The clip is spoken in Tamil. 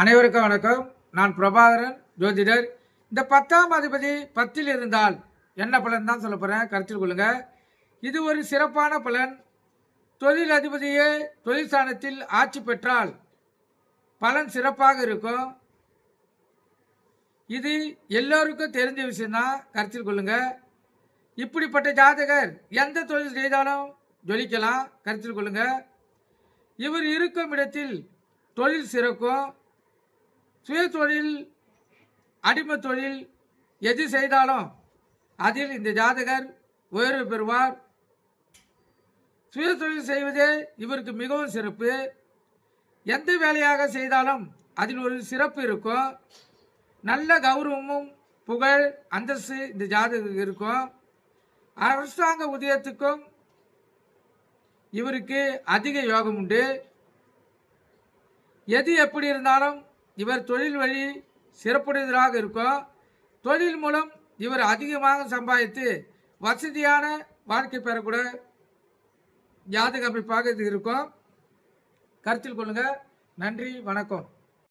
அனைவருக்கும் வணக்கம். நான் பிரபாகரன் ஜோதிடர். இந்த பத்தாம் அதிபதி பத்தில் இருந்தால் என்ன பலன் தான் சொல்ல போகிறேன் கருத்தில் கொள்ளுங்க. இது ஒரு சிறப்பான பலன். தொழில் அதிபதியே தொழில் ஸ்தானத்தில் ஆட்சி பெற்றால் பலன் சிறப்பாக இருக்கும். இது எல்லோருக்கும் தெரிஞ்ச விஷயம்தான் கருத்தில் கொள்ளுங்க. இப்படிப்பட்ட ஜாதகர் எந்த தொழில் செய்தாலும் ஜொலிக்கலாம். கருத்தில் கொள்ளுங்க. இவர் இருக்கும் இடத்தில் தொழில் சிறக்கும். சுய தொழில் அடிமை தொழில் எது செய்தாலும் அதில் இந்த ஜாதகர் உயர்வு பெறுவார். சுய தொழில் செய்வதே இவருக்கு மிகவும் சிறப்பு. எந்த வேலையாக செய்தாலும் அதில் ஒரு சிறப்பு இருக்கும். நல்ல கௌரவமும் புகழ் அந்தஸ்து இந்த ஜாதகம் இருக்கும். அரசாங்க உதயத்துக்கும் இவருக்கு அதிக யோகம் உண்டு. எது எப்படி இருந்தாலும் இவர் தொழில் வழி சிறப்புடையதாக இருக்கும் தொழில் மூலம் இவர் அதிகமாக சம்பாதித்து வசதியான வாழ்க்கை பெறக்கூட ஜாதக அமைப்பாக இது இருக்கும். கருத்தில் கொள்ளுங்கள் நன்றி வணக்கம்.